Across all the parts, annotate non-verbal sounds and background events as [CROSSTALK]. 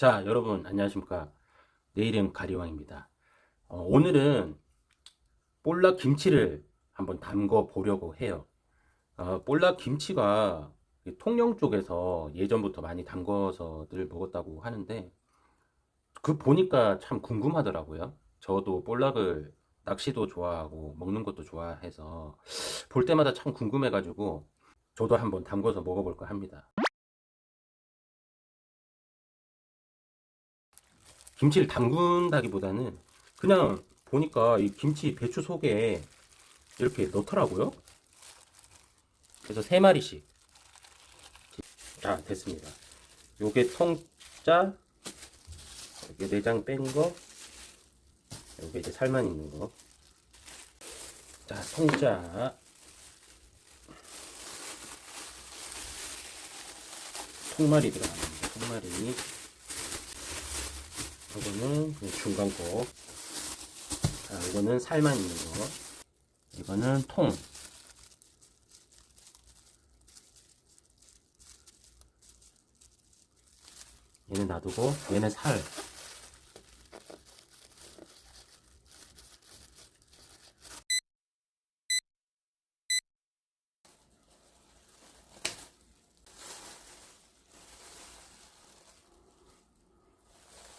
자, 여러분 안녕하십니까? 내 이름 가리왕입니다. 어, 오늘은 볼락 김치를 한번 담궈 보려고 해요. 어, 볼락 김치가 이 통영 쪽에서 예전부터 많이 담궈서들 먹었다고 하는데 그 보니까 참 궁금하더라고요. 저도 볼락을 낚시도 좋아하고 먹는 것도 좋아해서 볼 때마다 참 궁금해가지고 저도 한번 담궈서 먹어볼까 합니다. 김치를 담근다기보다는 그냥 보니까 이 김치 배추 속에 이렇게 넣더라고요. 그래서 세 마리씩. 자, 됐습니다. 요게 통짜, 요게 내장 뺀 거, 요게 이제 살만 있는 거. 자, 통짜. 통마리 들어갑니다. 통마리. 이거는 중간 거. 자, 이거는 살만 있는 거. 이거는 통. 얘는 놔두고 얘는 살.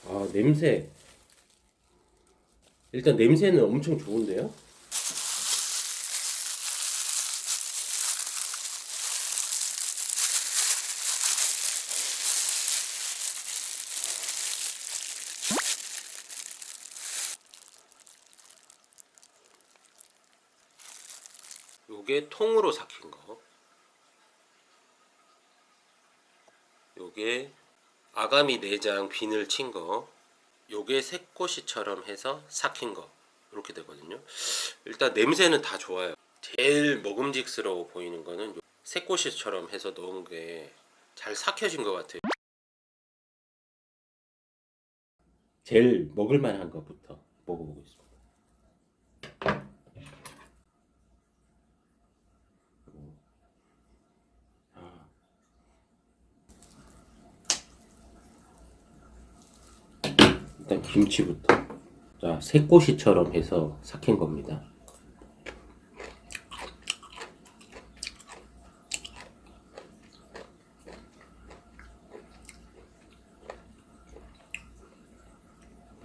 아, 냄새. 일단 냄새는 엄청 좋은데요? 요게 통으로 삭힌 거. 요게 아가미 내장 비늘 친 거. 요게 새꼬시처럼 해서 삭힌 거. 이렇게 되거든요. 일단 냄새는 다 좋아요. 제일 먹음직스러워 보이는 거는 요 새꼬시처럼 해서 넣은 게 잘 삭혀진 것 같아요. 제일 먹을만한 것부터 먹어보겠습니다. 아. 일단 김치부터. 자, 새꼬시처럼 해서 삭힌 겁니다.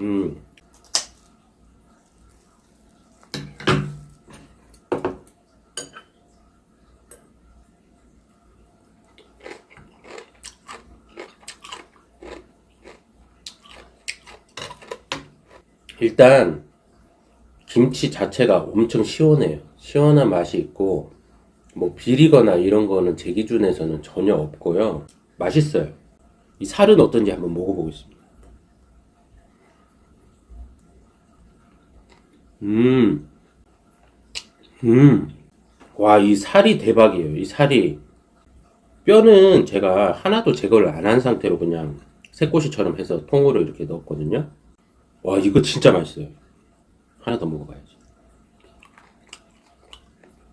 음. 일단 김치 자체가 엄청 시원해요. 시원한 맛이 있고 뭐 비리거나 이런 거는 제 기준에서는 전혀 없고요. 맛있어요. 이 살은 어떤지 한번 먹어보겠습니다. 음, 음, 와, 이 살이 대박이에요. 이 살이 뼈는 제가 하나도 제거를 안 한 상태로 그냥 새꼬시처럼 해서 통으로 이렇게 넣었거든요. 와, 이거 진짜 맛있어요. 하나 더 먹어봐야지.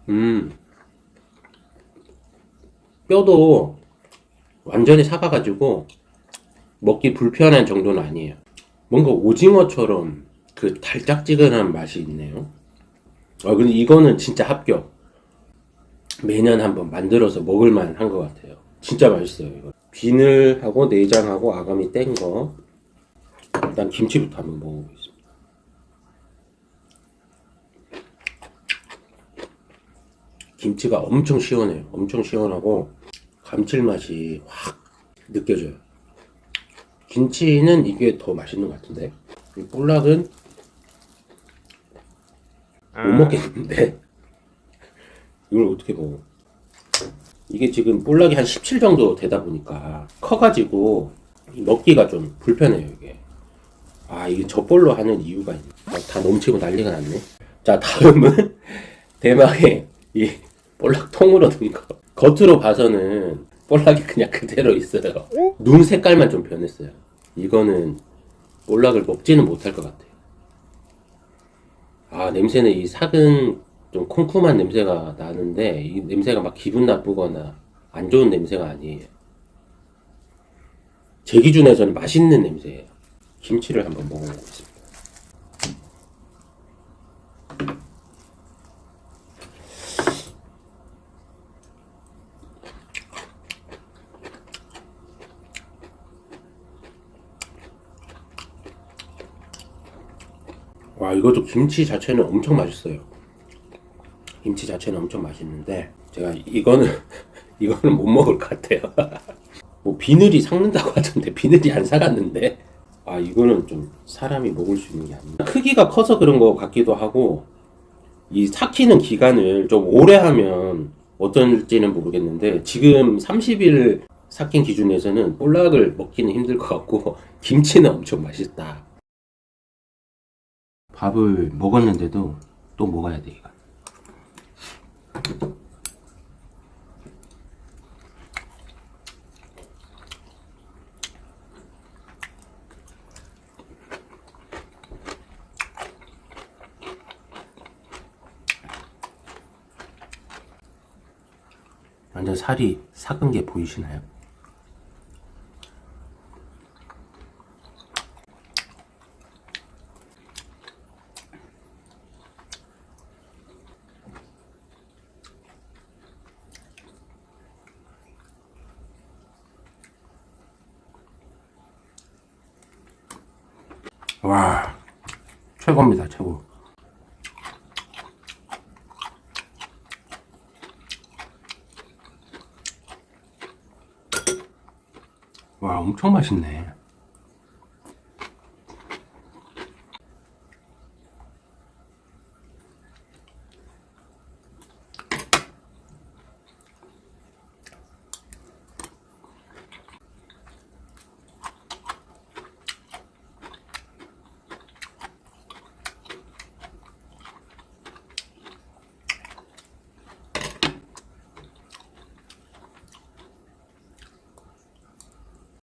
음. 뼈도 완전히 삭아가지고 먹기 불편한 정도는 아니에요. 뭔가 오징어처럼 그 달짝지근한 맛이 있네요. 아, 근데 이거는 진짜 합격. 매년 한번 만들어서 먹을만 한 것 같아요. 진짜 맛있어요, 이거. 비늘하고 내장하고 아가미 뗀 거. 일단 김치부터 한번 먹어보겠습니다. 김치가 엄청 시원해요. 엄청 시원하고 감칠맛이 확 느껴져요. 김치는 이게 더 맛있는 것 같은데 이 볼락은 못 먹겠는데 [LAUGHS] 이걸 어떻게 먹어? 이게 지금 볼락이 한 17 정도 되다 보니까 커가지고 먹기가 좀 불편해요 이게. 아 이게 저볼로 하는 이유가 있네. 아, 다 넘치고 난리가 났네. 자 다음은 [LAUGHS] 대망의 이 볼락 통으로 든 거. 겉으로 봐서는 볼락이 그냥 그대로 있어요. 눈 색깔만 좀 변했어요. 이거는 볼락을 먹지는 못할 것 같아요. 아 냄새는 이 삭은 좀 쿰쿰한 냄새가 나는데 이 냄새가 막 기분 나쁘거나 안 좋은 냄새가 아니에요. 제 기준에서는 맛있는 냄새예요. 김치를 한번 먹어보겠습니다. 와 이것도 김치 자체는 엄청 맛있어요. 김치 자체는 엄청 맛있는데 제가 이거는 [LAUGHS] 이거는 못 먹을 것 같아요. [LAUGHS] 뭐 비늘이 삭는다고 하던데 비늘이 안 삭았는데 아 이거는 좀 사람이 먹을 수 있는 게 아니야. 크기가 커서 그런 것 같기도 하고 이 삭히는 기간을 좀 오래 하면 어떨지는 모르겠는데 지금 30일 삭힌 기준에서는 볼락을 먹기는 힘들 것 같고 [LAUGHS] 김치는 엄청 맛있다. 밥을 먹었는데도 또 먹어야 돼 완전 살이 삭은 게 보이시나요? 와 최고입니다 최고 와 엄청 맛있네